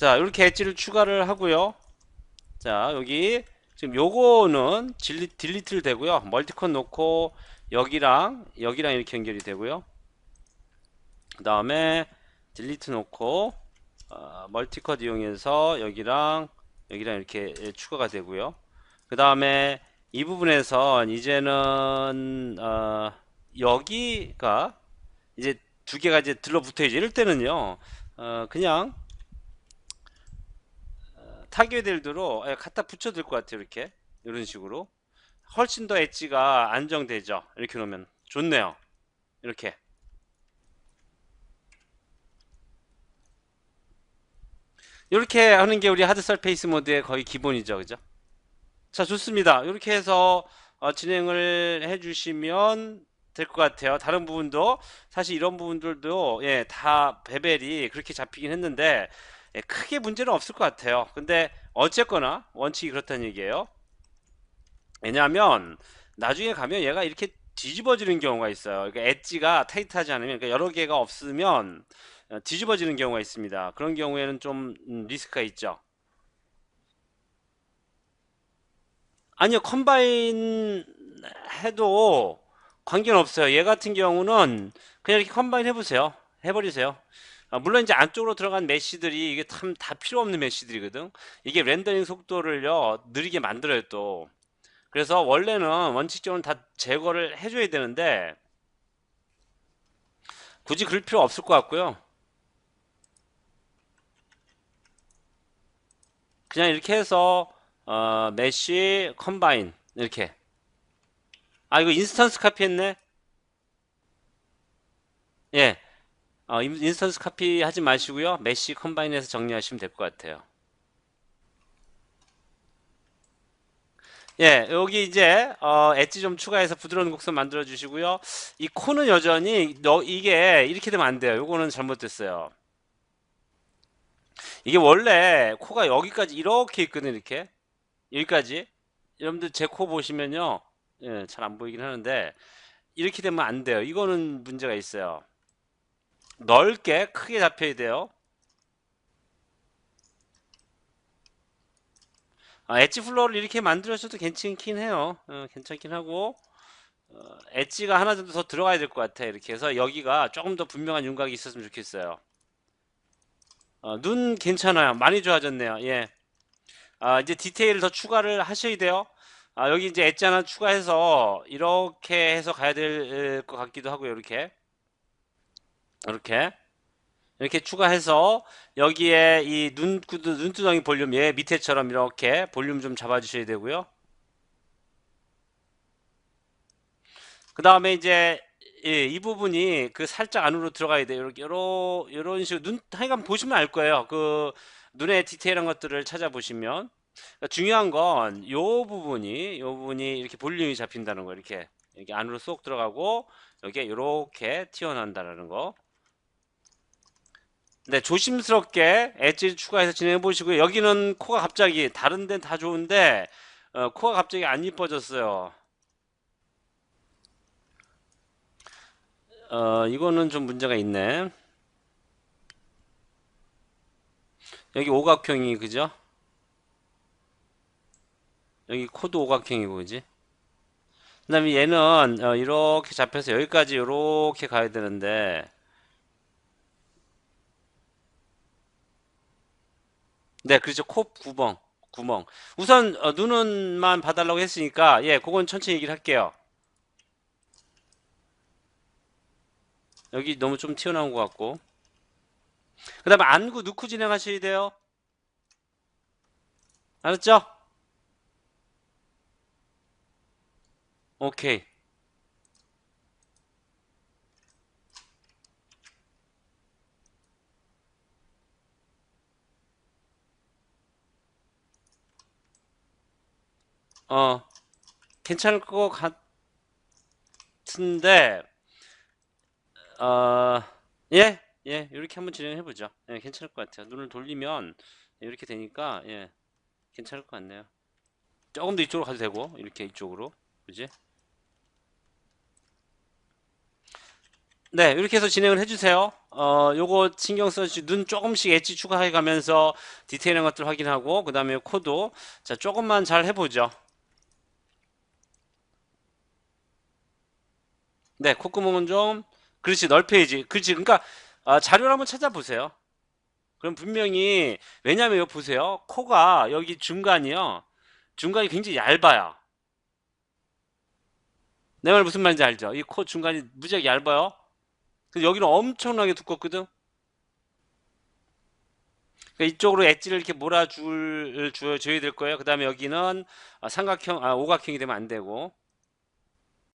자 이렇게 엣지를 추가를 하고요. 자 여기 지금 요거는 딜리, 딜리트를 되고요. 멀티컨 놓고 여기랑 여기랑 이렇게 연결이 되고요. 그 다음에 딜리트 놓고 어, 멀티컷 이용해서 여기랑 여기랑 이렇게 예, 추가가 되고요. 그 다음에 이 부분에서 이제는 어, 여기가 이제 두 개가 이제 들러붙어야지. 이럴 때는요 어, 그냥 타겟들도로 예, 갖다 붙여 될것 같아요 이렇게. 이런 식으로. 훨씬 더 엣지가 안정되죠. 이렇게 놓으면. 좋네요. 이렇게. 이렇게 하는 게 우리 하드 설페이스 모드의 거의 기본이죠. 그죠? 자 좋습니다. 이렇게 해서 어, 진행을 해 주시면 될 것 같아요. 다른 부분도 사실 이런 부분들도 예, 다 베벨이 그렇게 잡히긴 했는데 예, 크게 문제는 없을 것 같아요. 근데 어쨌거나 원칙이 그렇다는 얘기예요. 왜냐하면 나중에 가면 얘가 이렇게 뒤집어지는 경우가 있어요. 그러니까 엣지가 타이트하지 않으면 그러니까 여러 개가 없으면 어, 뒤집어지는 경우가 있습니다. 그런 경우에는 좀 음, 리스크가 있죠. 아니요 컴바인 해도 관계는 없어요. 얘 같은 경우는 그냥 이렇게 컴바인 해보세요. 해버리세요 아, 물론 이제 안쪽으로 들어간 메시들이 이게 참 다 필요 없는 메시들이거든. 이게 렌더링 속도를요 느리게 만들어요 또. 그래서 원래는 원칙적으로 다 제거를 해줘야 되는데 굳이 그럴 필요 없을 것 같고요. 그냥 이렇게 해서 어, 메쉬 컴바인 이렇게. 아 이거 인스턴스 카피 했네? 예 어, 인- 인스턴스 카피 하지 마시고요. 메쉬 컴바인해서 정리하시면 될 것 같아요. 예 여기 이제 어, 엣지 좀 추가해서 부드러운 곡선 만들어 주시고요. 이 코는 여전히 너 이게 이렇게 되면 안 돼요. 요거는 잘못됐어요. 이게 원래 코가 여기까지 이렇게 있거든 이렇게. 여기까지. 여러분들 제 코 보시면요. 예, 잘 안 보이긴 하는데 이렇게 되면 안 돼요. 이거는 문제가 있어요 넓게 크게 잡혀야 돼요 아, 엣지 플로어를 이렇게 만들어줘도 괜찮긴 해요 어, 괜찮긴 하고 어, 엣지가 하나 정도 더 들어가야 될 것 같아 이렇게 해서 여기가 조금 더 분명한 윤곽이 있었으면 좋겠어요 어, 눈 괜찮아요 많이 좋아졌네요 예 아, 이제 디테일을 더 추가를 하셔야 돼요. 아, 여기 이제 엣지 하나 추가해서 이렇게 해서 가야 될 것 같기도 하고요. 이렇게. 이렇게. 이렇게 추가해서 여기에 이 눈구두, 눈두덩이 볼륨 얘 밑에처럼 이렇게 볼륨 좀 잡아주셔야 되고요. 그 다음에 이제 예, 이 부분이 그 살짝 안으로 들어가야 돼요. 이렇게 요런 요런 식으로 눈 하여간 보시면 알 거예요. 그 눈의 디테일한 것들을 찾아보시면 그러니까 중요한 건 요 부분이 요 부분이 이렇게 볼륨이 잡힌다는 거 이렇게 이렇게 안으로 쏙 들어가고 여기에 이렇게 튀어나온다는 거. 네, 조심스럽게 엣지 추가해서 진행해 보시고요. 여기는 코가 갑자기 다른 데는 다 좋은데 어, 코가 갑자기 안 이뻐졌어요. 어, 이거는 좀 문제가 있네. 여기 오각형이 그죠? 여기 코도 오각형이고 그지? 그 다음에 얘는 어, 이렇게 잡혀서 여기까지 이렇게 가야 되는데 네 그렇죠. 코 구멍 구멍. 우선 어, 눈은만 봐달라고 했으니까 예 그건 천천히 얘기를 할게요. 여기 너무 좀 튀어나온 것 같고. 그 다음에 안구 넣고 진행하셔야 돼요. 알았죠? 오케이 어 괜찮을 것 같은데 어 예? 예 이렇게 한번 진행해 보죠 예 괜찮을 것 같아요 눈을 돌리면 이렇게 되니까 예 괜찮을 것 같네요 조금 더 이쪽으로 가도 되고 이렇게 이쪽으로 그지? 네 이렇게 해서 진행을 해주세요 어, 요거 신경 써주시, 눈 조금씩 엣지 추가해 가면서 디테일한 것들 확인하고, 그 다음에 코도. 자, 조금만 잘 해보죠. 네, 콧구멍은 좀, 그렇지, 넓혀야지. 그렇지. 그러니까, 아, 자료를 한번 찾아보세요. 그럼 분명히, 왜냐면 여기 보세요. 코가 여기 중간이요. 중간이 굉장히 얇아요. 내 말 무슨 말인지 알죠? 이 코 중간이 무지하게 얇아요. 근데 여기는 엄청나게 두껍거든. 그러니까 이쪽으로 엣지를 이렇게 몰아줄 줄 줘야 될 거예요. 그 다음에 여기는 아, 삼각형, 아, 오각형이 되면 안 되고.